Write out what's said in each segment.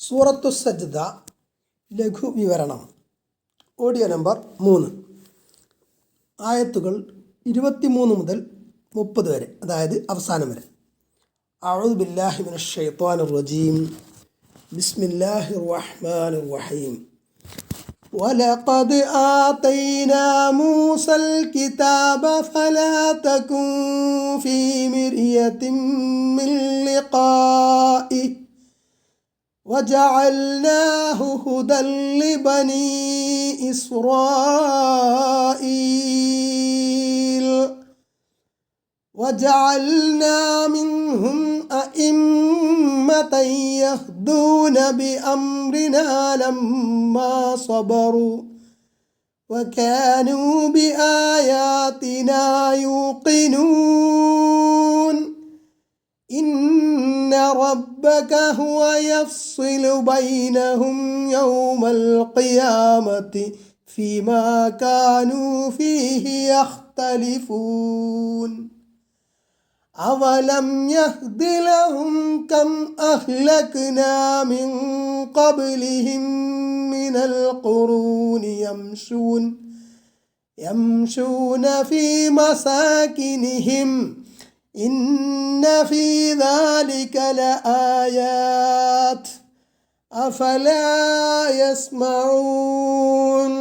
സൂറത്തു സജ്ദ ലഘു വിവരണം ഓഡിയോ നമ്പർ മൂന്ന് ആയത്തുകൾ ഇരുപത്തിമൂന്ന് മുതൽ മുപ്പത് വരെ അതായത് അവസാനം വരെ അഊദു ബില്ലാഹി മിനശ് ഷൈത്വാനിർ റജീം ബിസ്മില്ലാഹിർ റഹ്മാനിർ റഹീം ولقد آتينا موسى الكتاب فلا تكن في مرية من لقائه وجعلناه هدى لبني إسرائيل. وجعلنا منهم أئمة يهدون بأمرنا لما صبروا وكانوا بآياتنا يوقنون. إن ربك هو يفصل بينهم يوم القيامة فيما كانوا فيه يختلفون. أولم يهد لهم كم أهلكنا من قبلهم من القرون يمشون يمشون في مساكنهم إن في ذلك لآيات أفلا يسمعون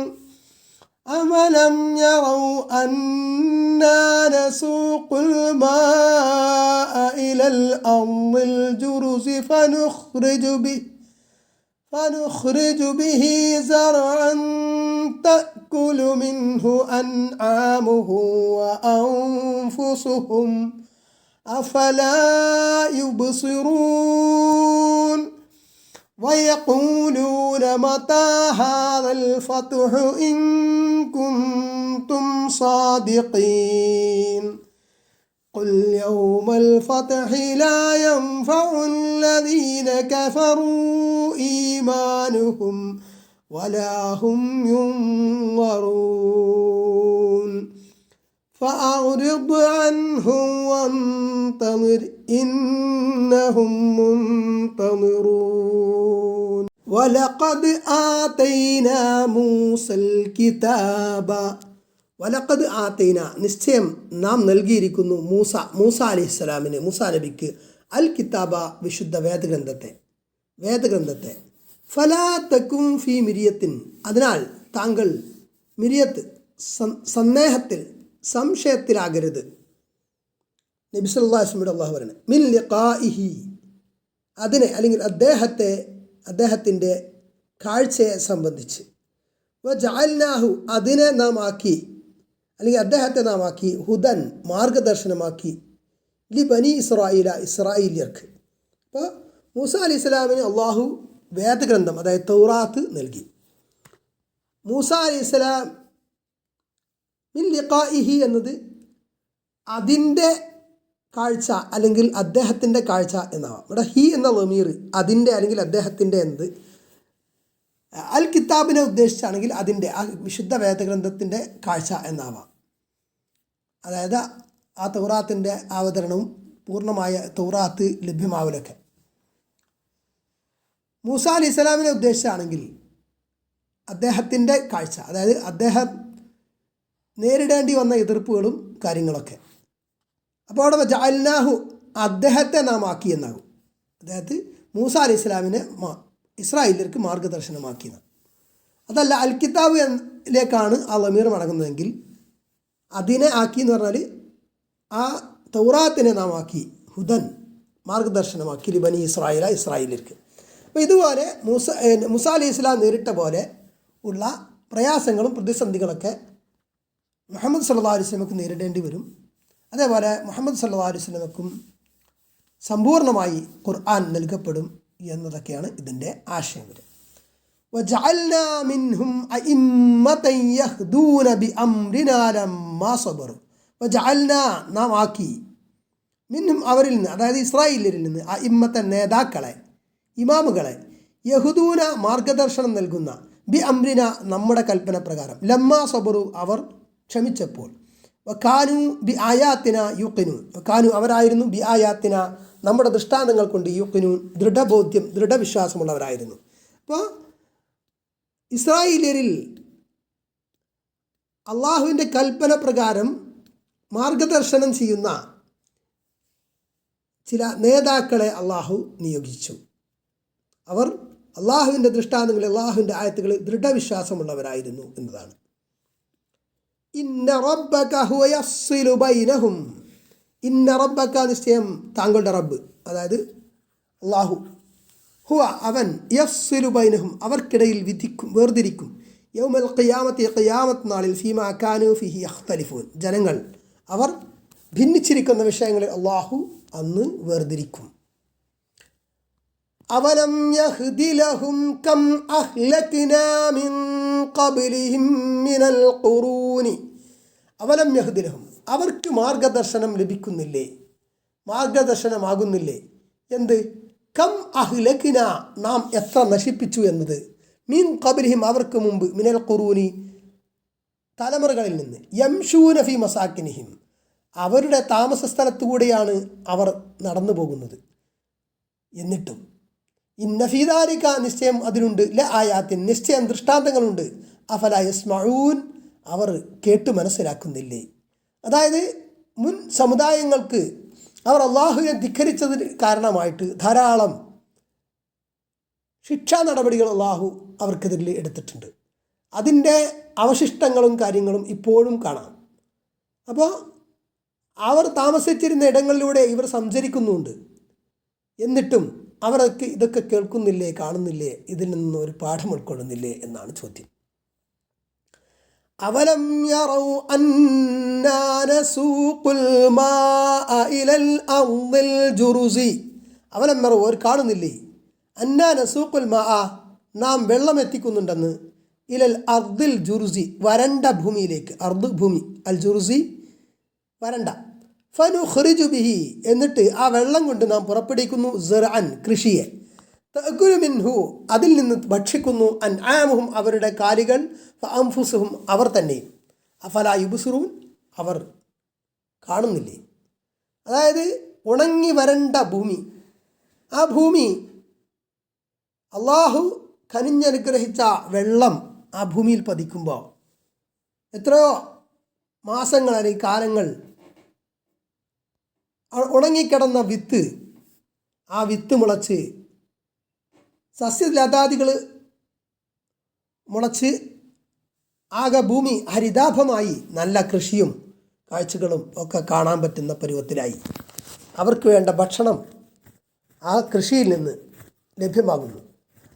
أَوَلَمْ يَرَوْا أَنَّا نَسُوقُ الْمَاءَ إِلَى الْأَرْضِ الْجُرُزِ فَنُخْرِجُ بِهِ فنخرج به زرعا تأكل منه أنعامهم وأنفسهم أفلا يبصرون ويقولون متى هذا الفتح إن كنتم صادقين قل يوم الفتح لا ينفع الذين كفروا إيمانهم ولا هم ينظرون فأعرض عنهم وانتظر إنهم منتظرون ولقد آتينا موسى الكتاب വലക്കത് ആത്തൈന നിശ്ചയം നാം നൽകിയിരിക്കുന്നു മൂസ മൂസ അലി ഇസ്ലാമിന് മൂസ നബിക്ക് അൽ കിതാബ വിശുദ്ധ വേദഗ്രന്ഥത്തെ വേദഗ്രന്ഥത്തെ ഫലാ തക്കും ഫി മിരിയത്തിൻ അതിനാൽ താങ്കൾ മിരിയത്ത് സന്ദേഹത്തിൽ സംശയത്തിലാകരുത്. നബി സല്ലാസ്മിയുടെ അള്ളാഹു പറയുന്നത് മിൻ ലിഖാഇഹി. അതിനെ അല്ലെങ്കിൽ അദ്ദേഹത്തെ അദ്ദേഹത്തിന്റെ കാഴ്ചയെ സംബന്ധിച്ച്. വ ജഅൽനാഹു അതിനെ നാം ആക്കി അല്ലെങ്കിൽ അദ്ദേഹത്തെ നാം ആക്കി ഹുദൻ മാർഗദർശനമാക്കി ലി ബനി ഇസ്രായേല ഇസ്രായേലിയർക്ക് അപ്പോൾ മൂസ അലി ഇസ്ലാമിന് അള്ളാഹു വേദഗ്രന്ഥം അതായത് തൗറാത്ത് നൽകി. മൂസ അലി ഇസ്ലാം മിൻ എന്നത് അതിന്റെ കാഴ്ച അല്ലെങ്കിൽ അദ്ദേഹത്തിന്റെ കാഴ്ച എന്നാവാം. ഇവിടെ ഹി എന്ന ലമീർ അതിന്റെ അല്ലെങ്കിൽ അദ്ദേഹത്തിന്റെ എന്നത് അൽ കിതാബിനെ ഉദ്ദേശിച്ചാണെങ്കിൽ അതിന്റെ ആ വിശുദ്ധ വേദഗ്രന്ഥത്തിന്റെ കാഴ്ച എന്നാവാം. അതായത് ആ തൗറാത്തിന്റെ അവതരണവും പൂർണമായ തൗറാത്ത് ലഭ്യമാവലൊക്കെ. മൂസ അലി ഇസ്ലാമിനെ ഉദ്ദേശിച്ചാണെങ്കിൽ അദ്ദേഹത്തിന്റെ കാഴ്ച അതായത് അദ്ദേഹം നേരിടേണ്ടി വന്ന എതിർപ്പുകളും കാര്യങ്ങളൊക്കെ. അപ്പോൾ അവിടെ ജാൽനാഹു അദ്ദേഹത്തെ നാം ആക്കി എന്നാകും. അദ്ദേഹത്തെ മൂസ അലി ഇസ്ലാമിനെ മാ ഇസ്രായേലർക്ക് മാർഗദർശനമാക്കിയത് അതല്ല അൽ കിതാബിലേക്കാണ് ആ ലമീർ മടങ്ങുന്നതെങ്കിൽ അതിനെ ആക്കി എന്ന് പറഞ്ഞാൽ ആ തൗറാത്തിനെ നാം ആക്കി ഹുദൻ മാർഗദർശനമാക്കി ലിബനി ഇസ്രായേല ഇസ്രായേലിർക്ക് അപ്പോൾ ഇതുപോലെ മൂസ മുസ അലി ഇസ്ലാം നേരിട്ട പോലെ ഉള്ള പ്രയാസങ്ങളും പ്രതിസന്ധികളൊക്കെ മുഹമ്മദ് സല്ലാ അലൈഹി സ്വലമക്ക് നേരിടേണ്ടി വരും അതേപോലെ മുഹമ്മദ് സല്ലാ അലൈഹി സ്വലമക്കും സമ്പൂർണ്ണമായി ഖുർആൻ നൽകപ്പെടും എന്നതൊക്കെയാണ് ഇതിൻ്റെ ആശയം വരും وجعلنا منهم أئمة يهدون بأمرنا لما صبروا وجعلنا നാം ആക്കി മിന്നും അവരിൽ നിന്ന് അതായത് ഇസ്രായേലിൽ നിന്ന് ആ ഇമ്മത്ത നേതാക്കളെ ഇമാമുകളെ യഹുദൂന മാർഗദർശനം നൽകുന്ന ബി അമ്രിന നമ്മുടെ കൽപ്പന പ്രകാരം ലമ്മ സബറു അവർ ക്ഷമിച്ചപ്പോൾ. വക്കാനു ബി ആയാത്തിന യുക്കിനൂൻ വക്കാനു അവരായിരുന്നു ബി ആയാത്തിന നമ്മുടെ ദൃഷ്ടാന്തങ്ങൾ കൊണ്ട് യുക്കിനൂൻ ദൃഢബോധ്യം ദൃഢവിശ്വാസമുള്ളവരായിരുന്നു. അപ്പോൾ ഇസ്രായേലിയരിൽ അള്ളാഹുവിന്റെ കൽപ്പന പ്രകാരം മാർഗദർശനം ചെയ്യുന്ന ചില നേതാക്കളെ അള്ളാഹു നിയോഗിച്ചു. അവർ അള്ളാഹുവിന്റെ ദൃഷ്ടാന്തങ്ങളിൽ അള്ളാഹുവിന്റെ ആയത്തുകളിൽ ദൃഢവിശ്വാസമുള്ളവരായിരുന്നു എന്നതാണ്. ഇന്ന റബ്ബക്കുബൈനഹും ഇന്ന റബ്ബക്ക നിശ്ചയം താങ്കളുടെ റബ്ബ്. അതായത് അള്ളാഹു ഹുവ അവൻ യസ്സുലുബൈനഹും അവർക്കിടയിൽ വിധിക്കും വേർതിരിക്കും. യൗമൽ ഖിയാമത്തി ഖിയാമത്ത് നാളിൽ ഫീമ കാനു ഫിഹി അഖ്തലിഫൂൻ ജനങ്ങൾ അവർ ഭിന്നിച്ചിരിക്കുന്ന വിഷയങ്ങളിൽ അള്ളാഹു അന്ന് വേർതിരിക്കും. അവലം യഹ്ദിലഹും കം അഹ്ലക്നാ മിൻ ഖബ്ലിഹിം മിനൽ ഖുറൂനി. അവലം യഹ്ദി ലഹും. അവർക്ക് മാർഗദർശനം ലഭിക്കുന്നില്ലേ? മാർഗദർശനമാകുന്നില്ലേ? എന്ത്? കം അഹ്ലക്കിന നാം എത്ര നശിപ്പിച്ചു എന്നത്? മീൻ കബരിഹിം അവർക്ക് മുമ്പ് മിനൽ ഖുറൂനി തലമുറകളിൽ നിന്ന്. യംഷൂനഫി മസാക്കിനിഹിം. അവരുടെ താമസ സ്ഥലത്തുകൂടെയാണ് അവർ നടന്നു പോകുന്നത് എന്നിട്ടും ഇന്നഫീദാരിക നിശ്ചയം അതിനുണ്ട്. ല ആയാത്തിൻ നിശ്ചയം ദൃഷ്ടാന്തങ്ങളുണ്ട്. അഫല യസ്മഊൻ? അവർ കേട്ട് മനസ്സിലാക്കുന്നില്ലേ? അതായത് മുൻ സമുദായങ്ങൾക്ക് അവർ അള്ളാഹുവിനെ ധിഖരിച്ചതിന് കാരണമായിട്ട് ധാരാളം ശിക്ഷാ നടപടികൾ അള്ളാഹു അവർക്കെതിരിൽ എടുത്തിട്ടുണ്ട്. അതിന്റെ അവശിഷ്ടങ്ങളും കാര്യങ്ങളും ഇപ്പോഴും കാണാം. അപ്പോൾ അവർ താമസിച്ചിരുന്ന ഇടങ്ങളിലൂടെ ഇവർ സഞ്ചരിക്കുന്നുണ്ട് എന്നിട്ടും അവരൊക്കെ ഇതൊക്കെ കേൾക്കുന്നില്ലേ കാണുന്നില്ലേ ഇതിൽ നിന്ന് ഒരു പാഠം ഉൾക്കൊള്ളുന്നില്ലേ എന്നാണ് ചോദ്യം. അവലം യറൗ അന്നാ നസൂഖുൽ മാഅ ഇലൽ അർദിൽ അവലം യറൗ അവർ കാണുന്നില്ലേ? അന്നാ നസൂഖുൽ മാ നാം വെള്ളം എത്തിക്കുന്നുണ്ടെന്ന്. ഇലൽ അർദിൽ ജുറുസി വരണ്ട ഭൂമിയിലേക്ക്. അർദ് ഭൂമി അൽ ജുറുസി വരണ്ട. ഫനുഖ്റിജു ബിഹി എന്നിട്ട് ആ വെള്ളം കൊണ്ട് നാം പുറപ്പെടുവിക്കുന്നു സിർഅൻ കൃഷിയെ. തഅക്കുലു മിൻഹു അതിൽ നിന്ന് ഭക്ഷിക്കുന്നു. അൻ ആമുഹും അവരുടെ കാലികൾ അംഫുസുഹും അവർ തന്നെ. അഫല യുബുസുറൂൻ? അവർ കാണുന്നില്ലേ? അതായത് ഉണങ്ങി വരണ്ട ഭൂമി. ആ ഭൂമി അള്ളാഹു കനിഞ്ഞനുഗ്രഹിച്ച വെള്ളം ആ ഭൂമിയിൽ പതിക്കുമ്പോൾ എത്രയോ മാസങ്ങൾ അല്ലെങ്കിൽ കാലങ്ങൾ ഉണങ്ങിക്കിടന്ന വിത്ത് ആ വിത്ത് മുളച്ച് സസ്യലതാദികൾ മുളച്ച് ആകെ ഭൂമി ഹരിതാഭമായി നല്ല കൃഷിയും കാഴ്ചകളും ഒക്കെ കാണാൻ പറ്റുന്ന പരുവത്തിലായി. അവർക്ക് വേണ്ട ഭക്ഷണം ആ കൃഷിയിൽ നിന്ന് ലഭ്യമാകുന്നു.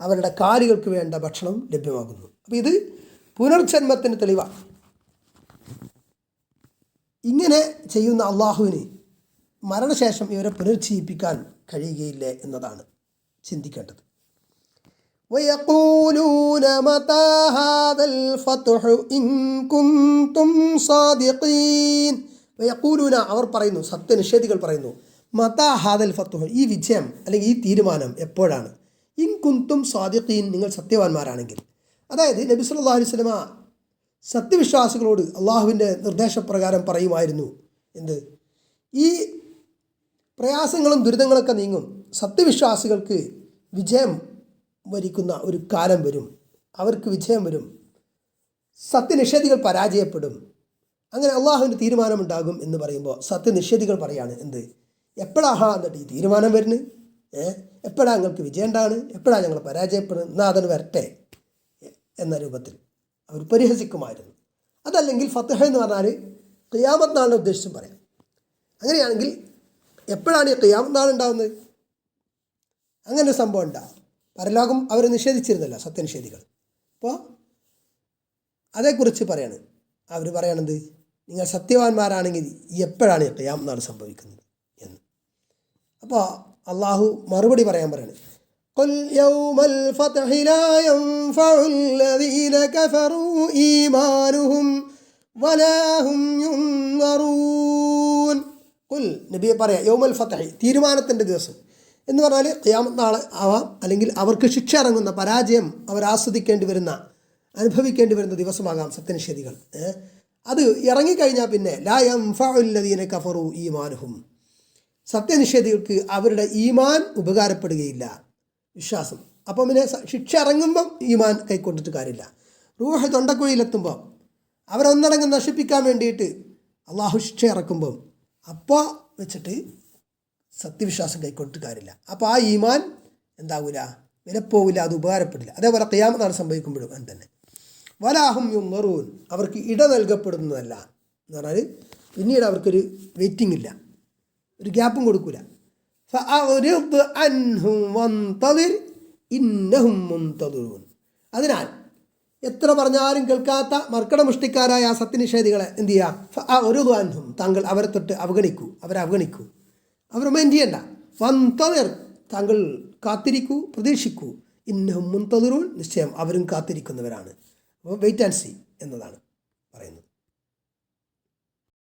അവരുടെ കാലുകൾക്ക് വേണ്ട ഭക്ഷണം ലഭ്യമാകുന്നു. അപ്പോൾ ഇത് പുനർജന്മത്തിന് തെളിവാണ് ഇങ്ങനെ ചെയ്യുന്ന അള്ളാഹുവിന് മരണശേഷം ഇവരെ പുനർജീവിപ്പിക്കാൻ കഴിയുകയില്ലേ എന്നതാണ് ചിന്തിക്കേണ്ടത് ويقولون متى هذا الفتح إن كنتم صادقين ويقولون അവർ പറയുന്നു സത്യനിഷേധികൾ പറയുന്നു മതാ ഹാദൽ ഫത്തുഹ് ഈ വിജയം അല്ലെങ്കിൽ ഈ തീരുമാനം എപ്പോഴാണ് ഇൻ കുന്തും സ്വാദിഖീൻ നിങ്ങൾ സത്യവാന്മാരാണെങ്കിൽ അതായത് നബി സല്ലല്ലാഹു അലൈഹി വസല്ലമ സത്യവിശ്വാസികളോട് അള്ളാഹുവിൻ്റെ നിർദ്ദേശപ്രകാരം പറയുമായിരുന്നു എന്ത് ഈ പ്രയാസങ്ങളും ദുരിതങ്ങളൊക്കെ നീങ്ങും. സത്യവിശ്വാസികൾക്ക് വിജയം വരിക്കുന്ന ഒരു കാലം വരും. അവർക്ക് വിജയം വരും. സത്യനിഷേധികൾ പരാജയപ്പെടും. അങ്ങനെ അള്ളാഹുവിന്റെ തീരുമാനമുണ്ടാകും എന്ന് പറയുമ്പോൾ സത്യനിഷേധികൾ പറയാണ് എന്ത്? എപ്പോഴാഹാ എന്നിട്ട് ഈ തീരുമാനം വരുന്നത്? ഏ? എപ്പോഴാണ് ഞങ്ങൾക്ക് വിജയം ഉണ്ടാണ് എപ്പോഴാണ് ഞങ്ങൾ പരാജയപ്പെടുന്നത്? എന്നാൽ അതിന് വരട്ടെ എന്ന രൂപത്തിൽ അവർ പരിഹസിക്കുമായിരുന്നു. അതല്ലെങ്കിൽ ഫത്തഹ എന്ന് പറഞ്ഞാൽ ഖിയാമത്ത് നാളിനെ ഉദ്ദേശിച്ചും പറയാം. അങ്ങനെയാണെങ്കിൽ എപ്പോഴാണ് ഈ ഖിയാമത്ത് നാൾ ഉണ്ടാകുന്നത് അങ്ങനെ ഒരു സംഭവം ഉണ്ടാകും പരലോകം അവർ നിഷേധിച്ചിരുന്നല്ലോ സത്യനിഷേധികൾ അപ്പോൾ അതേക്കുറിച്ച് പറയാണ് അവർ പറയണത് നിങ്ങൾ സത്യവാന്മാരാണെങ്കിൽ എപ്പോഴാണ് ഈ ഖിയാമത്ത് നാൾ സംഭവിക്കുന്നത് എന്ന് അപ്പോൾ അള്ളാഹു മറുപടി പറയാൻ പറയാണ് قل يوم الفتح لا ينفع الذين كفروا إيمانهم ولا هم ينظرون കുൽ നബിയെ പറയാം യൗമൽ ഫത്തഹി തീരുമാനത്തിന്റെ ദിവസം. എന്ന് പറഞ്ഞാൽ ഖിയാമത്ത് നാളെ ആവാം. അല്ലെങ്കിൽ അവർക്ക് ശിക്ഷ ഇറങ്ങുന്ന പരാജയം അവർ ആസ്വദിക്കേണ്ടി വരുന്ന അനുഭവിക്കേണ്ടി വരുന്ന ദിവസമാകാം സത്യനിഷേധികൾ? അത് ഇറങ്ങിക്കഴിഞ്ഞാൽ പിന്നെ ലാ യംഫഉല്ലദീന കഫറു ഈമാനുഹും. സത്യനിഷേധികൾക്ക് അവരുടെ ഈമാൻ ഉപകാരപ്പെടുകയില്ല. വിശ്വാസം. അപ്പം പിന്നെ ശിക്ഷ ഇറങ്ങുമ്പം ഈമാൻ കൈക്കൊണ്ടിട്ട് കാര്യമില്ല. റൂഹ് തൊണ്ടക്കുഴിയിലെത്തുമ്പോൾ അവരൊന്നടങ്ങ് നശിപ്പിക്കാൻ വേണ്ടിയിട്ട് അള്ളാഹു ശിക്ഷ ഇറക്കുമ്പം അപ്പോൾ വെച്ചിട്ട് സത്യവിശ്വാസം കൈക്കൊണ്ടിട്ട് കാര്യമില്ല. അപ്പോൾ ആ ഈമാൻ എന്താവില്ല വിലപ്പോവില്ല അത് ഉപകാരപ്പെടില്ല. അതേപോലെ കയ്യാമത്താണ് സംഭവിക്കുമ്പോഴും അങ്ങനെ തന്നെ വലാഹും യുന്നറൂൻ അവർക്ക് ഇട നൽകപ്പെടുന്നതല്ല എന്ന് പറഞ്ഞാൽ പിന്നീട് അവർക്കൊരു വെയിറ്റിംഗ് ഇല്ല. ഒരു ഗ്യാപ്പും കൊടുക്കൂല. ഫഅറിദ് അൻഹും വന്തദിർ ഇന്നഹും മുന്തദിറൂൻ അതിനാൽ എത്ര പറഞ്ഞാലും കേൾക്കാത്ത മർക്കടമുഷ്ടിക്കാരായ ആ സത്യനിഷേധികളെ എന്ത് ചെയ്യുക ആ ഒരു അൻഹും താങ്കൾ അവരെ തൊട്ട് അവഗണിക്കൂ അവരെ അവഗണിക്കൂ. അവർ മൈൻഡ് ചെയ്യണ്ട ഫന്തവർ താങ്കൾ കാത്തിരിക്കൂ പ്രതീക്ഷിക്കൂ. ഇന്നും മുന്തദിറൂൻ നിശ്ചയം അവരും കാത്തിരിക്കുന്നവരാണ്. അപ്പോൾ വെയിറ്റ് ആൻഡ് സി എന്നതാണ് പറയുന്നത്.